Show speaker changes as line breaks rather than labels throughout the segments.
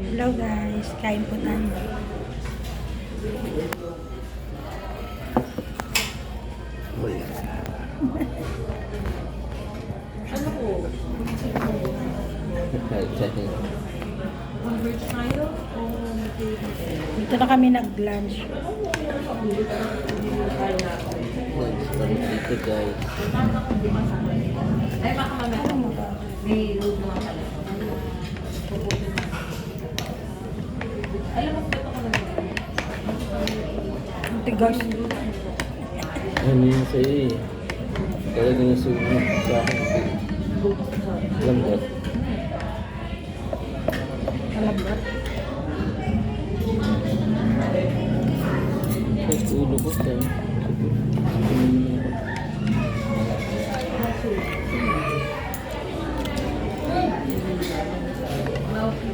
Hello guys, kain po tayo.
Ano po?
Dito na kami nag-lunch.
Dito guys.
Ay, baka mamaya. May load naman pala. Alam mo, ito ko lang.
Tigas.
Ano yun sa'yo eh. Talaga nasunog sa akin. Lambot. Ulo ko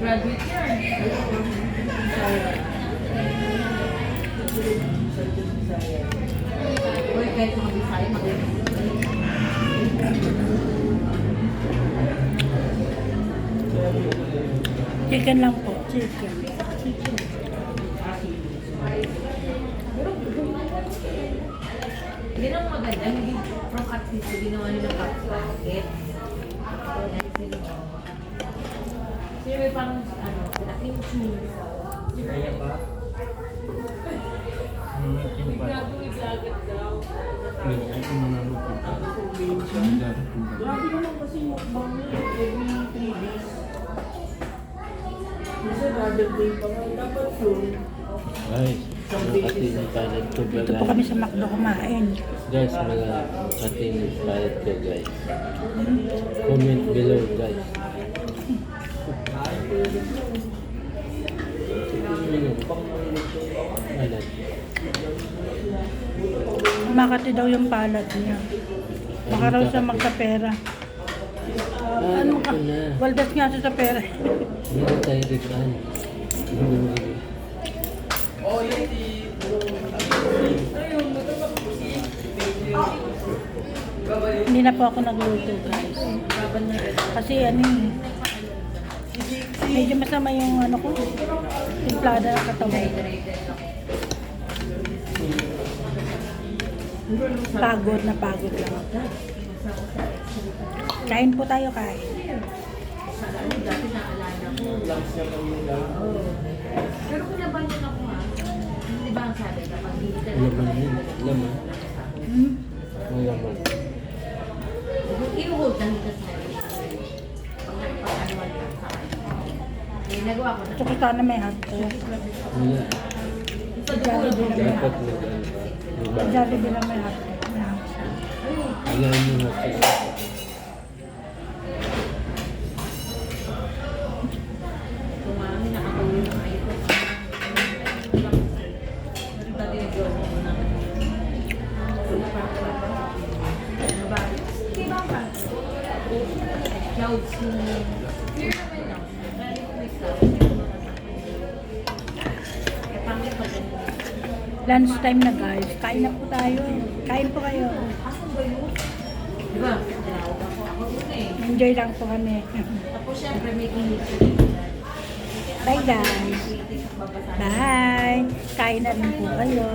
graduate yan.
Chicken lang po. Chicken.
Yan ang maganda, hindi from artist, ginawa nila basket. Sino may parang, ano. Grabe, may vlogger daw.
Grabe naman kasi mukbang niya. Every 3 days. Kasi other day pa nga. Dapat soon.
Guys, makati yung palad ko ba
Dito po
guys?
kami sa McDo kumain.
Guys, makati yung palad ko guys. Comment below guys. Palad.
Makati daw yung palad niya. Baka raw siya magkapera.
Ah,
Ano ka? Waldas nga siya sa pera.
Meron tayo riban.
Hindi na po ako nagluto guys. Kasi ano eh. Medyo masama yung ano ko. Timplada ng katawan. Pagod na pagod lang ako. Kain po tayo kain.
Pero kinabanyan ako ha. Di ba ang sabi kapag hindi ka
Laman yun. Laman.
Hmm?
May laman.
I-hold lang ito sa. Eh, nagawa ko na.
Ko sana may
dulo.
Dapat mo na siya.
Kumami, nakatulong na
Lunch time na guys. Kain na po tayo. Kain po kayo. Enjoy lang po kami.
Tapos syempre may
Bye guys. Bye. Kain na rin po kayo.